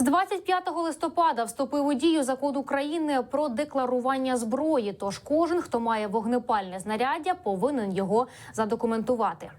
З 25 листопада вступив у дію закон України про декларування зброї. Тож кожен, хто має вогнепальне знаряддя, повинен його задокументувати.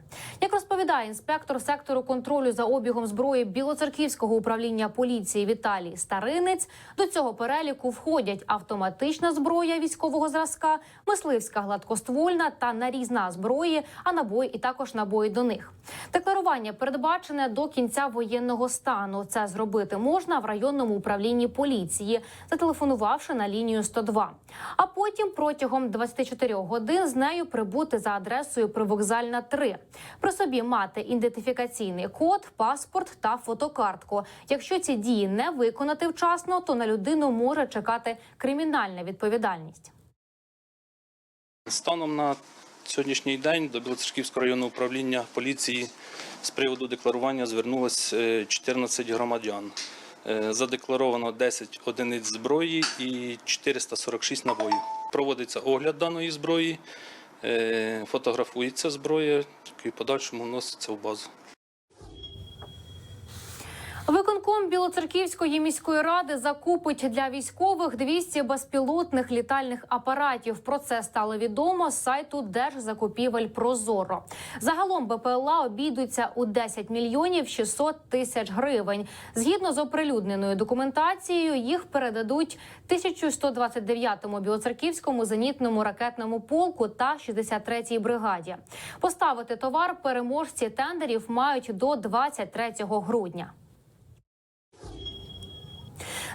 Як розповідає інспектор сектору контролю за обігом зброї Білоцерківського управління поліції Віталій Старинець, до цього переліку входять автоматична зброя військового зразка, мисливська гладкоствольна та нарізна зброї, а набої і також набої до них. Декларування передбачене до кінця воєнного стану. Це зробити можна в районному управлінні поліції, зателефонувавши на лінію 102. А потім протягом 24 годин з нею прибути за адресою Привокзальна 3. При собі мати ідентифікаційний код, паспорт та фотокартку. Якщо ці дії не виконати вчасно, то на людину може чекати кримінальна відповідальність. Станом на сьогоднішній день до Білоцерківського районного управління поліції з приводу декларування звернулось е, 14 громадян. Е, Задекларовано 10 одиниць зброї і 446 набоїв. Проводиться огляд даної зброї, е, фотографується зброя і в подальшому вноситься в базу. Виконком Білоцерківської міської ради закупить для військових 200 безпілотних літальних апаратів. Про це стало відомо з сайту Держзакупівель Прозоро. Загалом БПЛА обійдуться у 10 мільйонів 600 тисяч гривень. Згідно з оприлюдненою документацією, їх передадуть 1129-му білоцерківському зенітному ракетному полку та 63-й бригаді. Поставити товар переможці тендерів мають до 23 грудня.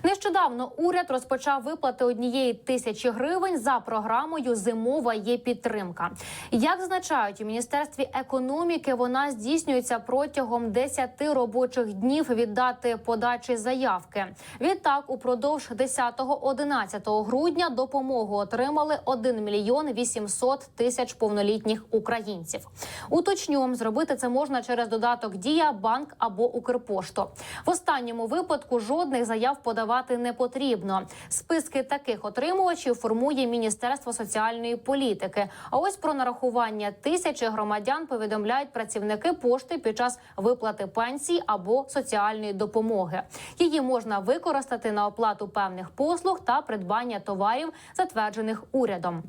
Нещодавно уряд розпочав виплати однієї тисячі гривень за програмою Зимова є підтримка. Як зазначають у міністерстві економіки, вона здійснюється протягом 10 робочих днів від дати подачі заявки. Відтак, упродовж 10-11 грудня допомогу отримали 1 мільйон 800 тисяч повнолітніх українців. Уточню, зробити це можна через додаток Дія, банк або Укрпошту. В останньому випадку жодних заяв подавати не потрібно. Списки таких отримувачів формує Міністерство соціальної політики. А ось про нарахування тисячі громадян повідомляють працівники пошти під час виплати пенсій або соціальної допомоги. Її можна використати на оплату певних послуг та придбання товарів, затверджених урядом.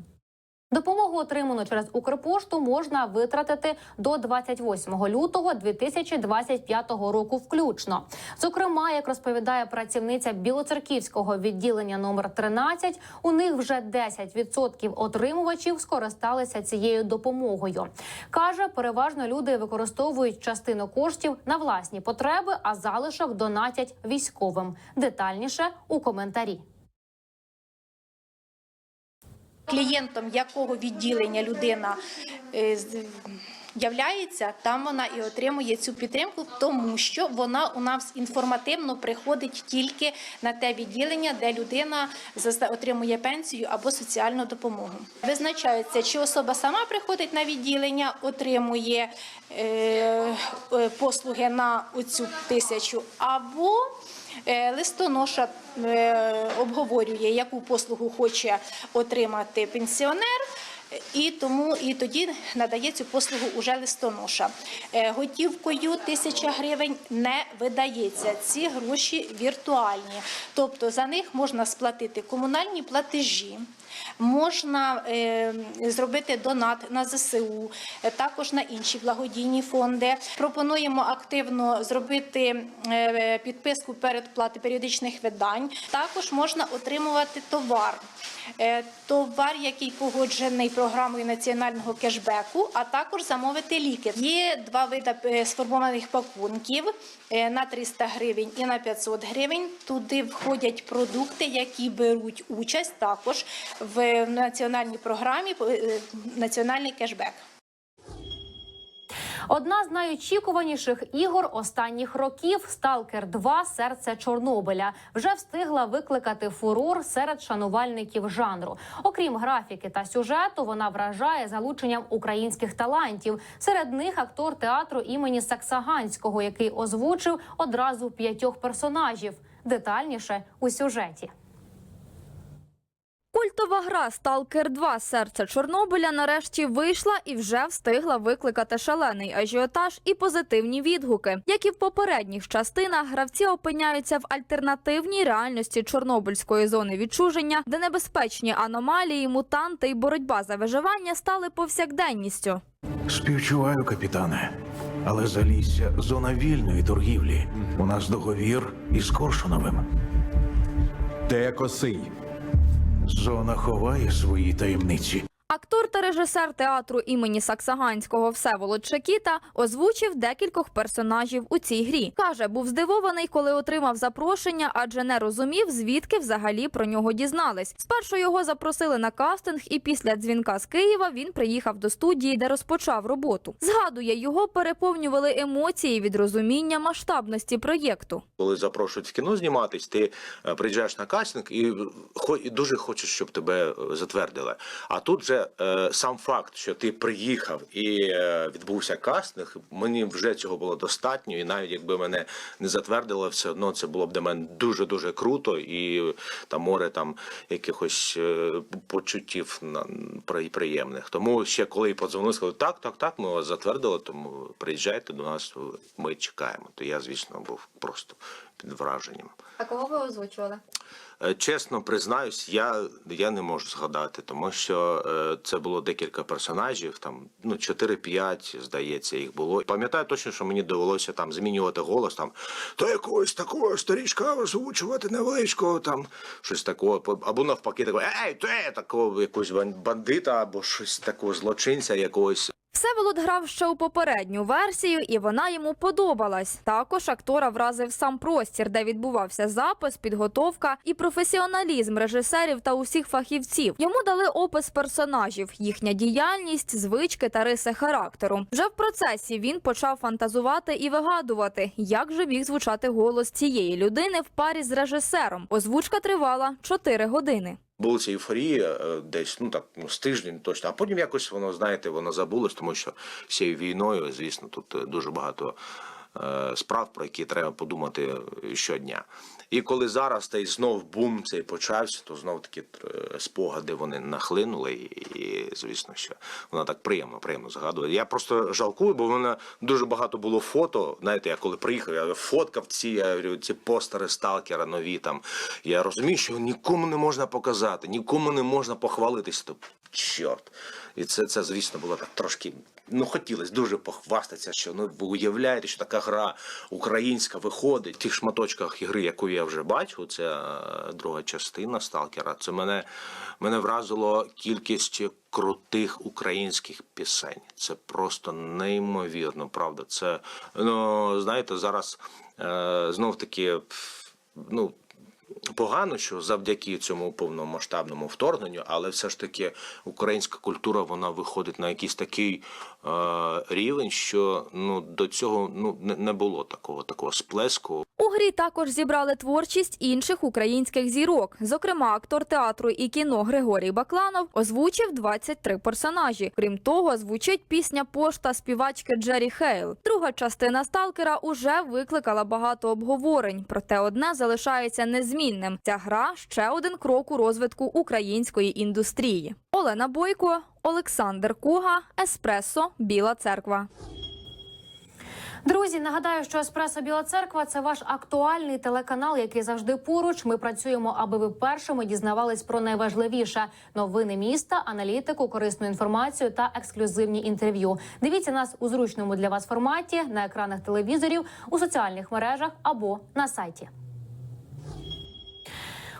Допомогу, отриману через Укрпошту, можна витратити до 28 лютого 2025 року включно. Зокрема, як розповідає працівниця Білоцерківського відділення номер 13, у них вже 10% отримувачів скористалися цією допомогою. Каже, переважно люди використовують частину коштів на власні потреби, а залишок донатять військовим. Детальніше у коментарі. Клієнтом якого відділення людина е, являється, там вона і отримує цю підтримку, тому що вона у нас інформативно приходить тільки на те відділення, де людина отримує пенсію або соціальну допомогу. Визначається, чи особа сама приходить на відділення, отримує е, е, послуги на оцю тисячу, або Е, Листоноша обговорює, яку послугу хоче отримати пенсіонер. І тому і тоді надає цю послугу уже листоноша. Е, Готівкою тисяча гривень не видається. Ці гроші віртуальні, тобто за них можна сплатити комунальні платежі. Можна е, зробити донат на ЗСУ, е, також на інші благодійні фонди. Пропонуємо активно зробити е, підписку передплати періодичних видань. Також можна отримувати товар. Товар, який погоджений програмою національного кешбеку, а також замовити ліки. Є два види сформованих пакунків на 300 гривень і на 500 гривень. Туди входять продукти, які беруть участь також національній програмі е, національний кешбек. Одна з найочікуваніших ігор останніх років Сталкер 2 Серце Чорнобиля вже встигла викликати фурор серед шанувальників жанру. Окрім графіки та сюжету, вона вражає залученням українських талантів. Серед них актор театру імені Саксаганського, який озвучив одразу п'ятьох персонажів. Детальніше у сюжеті. Культова гра Сталкер 2 Серце Чорнобиля нарешті вийшла і вже встигла викликати шалений ажіотаж і позитивні відгуки. Як і в попередніх частинах, гравці опиняються в альтернативній реальності Чорнобильської зони відчуження, де небезпечні аномалії, мутанти і боротьба за виживання стали повсякденністю. Співчуваю, капітане. Але залісся зона вільної торгівлі. У нас договір із Коршуновим. Де косий? Зона ховає свої таємниці. Актор та режисер театру імені Саксаганського Всеволод Шакіта озвучив декількох персонажів у цій грі. Каже, був здивований, коли отримав запрошення, адже не розумів, звідки взагалі про нього дізнались. Спершу його запросили на кастинг, і після дзвінка з Києва він приїхав до студії, де розпочав роботу. Згадує, його переповнювали емоції від розуміння масштабності проєкту. Коли запрошують в кіно зніматись, ти е, приїжджаєш на кастинг і, дуже хочеш, щоб тебе е, затвердили. А тут же е, сам факт, що ти приїхав і е, відбувся кастинг, мені вже цього було достатньо. І навіть якби мене не затвердили, все одно це було б для мене дуже дуже круто, і там море там якихось е, почуттів на- приємних. Тому ще коли подзвонили, сказали, так, так, так, ми вас затвердили, тому приїжджайте до нас, ми чекаємо. То я, звісно, був просто під враженням. А кого ви озвучували? Е, Чесно признаюсь, я, я не можу згадати, тому що е, це було декілька персонажів, там ну 4-5, здається, їх було. Пам'ятаю точно, що мені довелося там змінювати голос, там то якогось такого старічка озвучувати невеличкого, там щось такого, або навпаки, такого ей, то е, такого якогось бандита, або щось такого злочинця якогось. Всеволод грав ще у попередню версію, і вона йому подобалась. Також актора вразив сам простір, де відбувався запис, підготовка і професіоналізм режисерів та усіх фахівців. Йому дали опис персонажів, їхня діяльність, звички та риси характеру. Вже в процесі він почав фантазувати і вигадувати, як же міг звучати голос цієї людини в парі з режисером. Озвучка тривала 4 години. Була ця ейфорія е, десь, ну так, ну, з тиждень точно, а потім якось воно, знаєте, воно забулось, тому що цією війною, звісно, тут е, дуже багато справ, про які треба подумати е, щодня. І коли зараз цей знов бум цей почався, то знов таки е, спогади вони нахлинули, і, звісно, що воно так приємно, приємно згадувати. Я просто жалкую, бо в мене дуже багато було фото. Знаєте, я коли приїхав, я фоткав ці, я говорю, ці постери сталкера нові там. Я розумію, що нікому не можна показати, нікому не можна похвалитися. То чорт. І це, це звісно, було так трошки. Ну, хотілося дуже похвастатися, що ну ви уявляєте, що така гра українська виходить в тих шматочках ігри, яку я вже бачив. Це е, друга частина сталкера. Це мене, мене вразило кількість крутих українських пісень. Це просто неймовірно, правда. Це ну знаєте, зараз е, знов таки ну. Погано, що завдяки цьому повномасштабному вторгненню, але все ж таки українська культура вона виходить на якийсь такий е, рівень, що ну до цього ну не було такого такого сплеску. У грі також зібрали творчість інших українських зірок. Зокрема, актор театру і кіно Григорій Бакланов озвучив 23 персонажі. Крім того, звучить пісня пошта співачки Джері Хейл. Друга частина сталкера уже викликала багато обговорень, проте одне залишається незмінним. Ця гра ще один крок у розвитку української індустрії. Олена Бойко, Олександр Куга, Еспресо, Біла Церква. Друзі, нагадаю, що Еспресо Біла Церква це ваш актуальний телеканал, який завжди поруч. Ми працюємо, аби ви першими дізнавались про найважливіше новини міста, аналітику, корисну інформацію та ексклюзивні інтерв'ю. Дивіться нас у зручному для вас форматі на екранах телевізорів, у соціальних мережах або на сайті.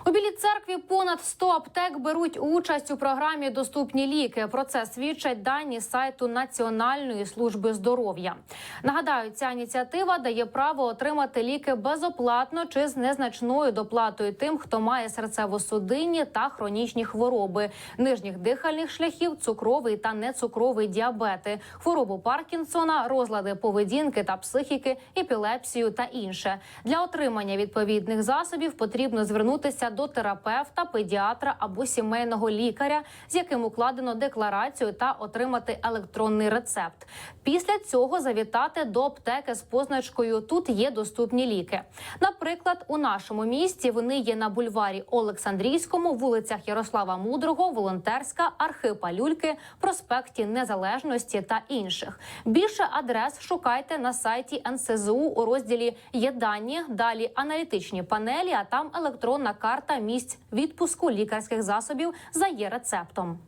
У білій церкві понад 100 аптек беруть участь у програмі Доступні ліки. Про це свідчать дані сайту Національної служби здоров'я. Нагадаю, ця ініціатива дає право отримати ліки безоплатно чи з незначною доплатою тим, хто має серцево-судинні та хронічні хвороби, нижніх дихальних шляхів, цукровий та нецукровий діабети, хворобу Паркінсона, розлади поведінки та психіки, епілепсію та інше. Для отримання відповідних засобів потрібно звернутися до терапевта, педіатра або сімейного лікаря, з яким укладено декларацію та отримати електронний рецепт. Після цього завітати до аптеки з позначкою Тут є доступні ліки. Наприклад, у нашому місті вони є на бульварі Олександрійському, вулицях Ярослава Мудрого, Волонтерська, Архипа Люльки, проспекті Незалежності та інших. Більше адрес шукайте на сайті НСЗУ у розділі Є дані, далі аналітичні панелі, а там електронна карта місць відпуску лікарських засобів за є рецептом.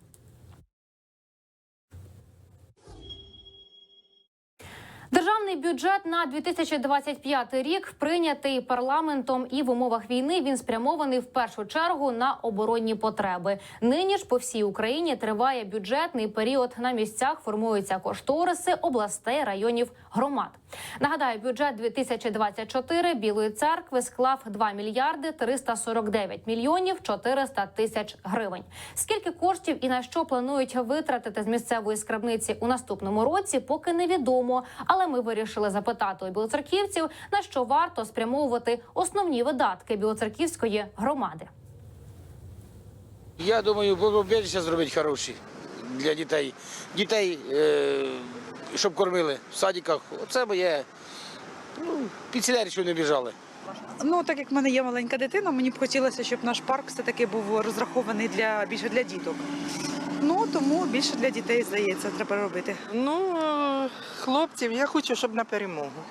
Державний бюджет на 2025 рік прийнятий парламентом і в умовах війни він спрямований в першу чергу на оборонні потреби. Нині ж по всій Україні триває бюджетний період. На місцях формуються кошториси областей, районів, громад. Нагадаю, бюджет 2024 Білої церкви склав 2 мільярди 349 мільйонів 400 тисяч гривень. Скільки коштів і на що планують витратити з місцевої скарбниці у наступному році, поки невідомо. Але ми вирішили запитати у білоцерківців, на що варто спрямовувати основні видатки білоцерківської громади. Я думаю, побільше зробити хороші для дітей. Дітей, е, щоб кормили в садиках. Оце моє ну, пенсіонери, щоб не біжали. Ну, так як в мене є маленька дитина, мені б хотілося, щоб наш парк все-таки був розрахований для більше для діток. Ну тому більше для дітей здається, треба робити. Ну, хлопців, я хочу, щоб на перемогу.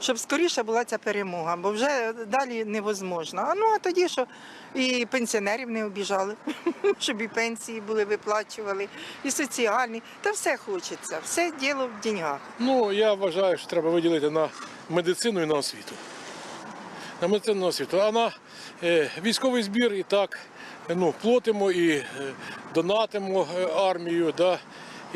Щоб скоріше була ця перемога, бо вже далі невозможно. А ну а тоді, що і пенсіонерів не обіжали, щоб і пенсії були, виплачували, і соціальні. Та все хочеться, все діло в деньгах. Ну, я вважаю, що треба виділити на медицину і на освіту. На медицину на освіту. А на е, військовий збір і так ну, платимо і е, донатимо е, армію, да,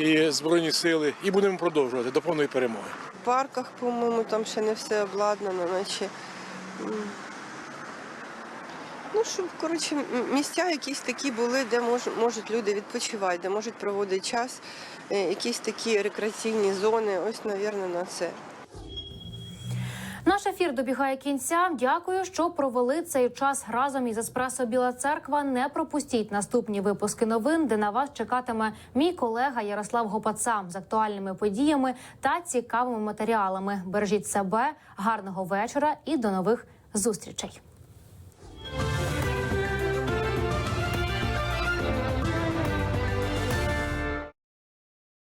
і Збройні сили, і будемо продовжувати до повної перемоги. В парках, по-моєму, там ще не все обладнано, наче. Ну, щоб, коротше, місця якісь такі були, де мож, можуть люди відпочивати, де можуть проводити час, е, якісь такі рекреаційні зони. Ось, мабуть, на це. Наш ефір добігає кінця. Дякую, що провели цей час разом із Еспресо Біла Церква. Не пропустіть наступні випуски новин, де на вас чекатиме мій колега Ярослав Гопаца з актуальними подіями та цікавими матеріалами. Бережіть себе, гарного вечора і до нових зустрічей.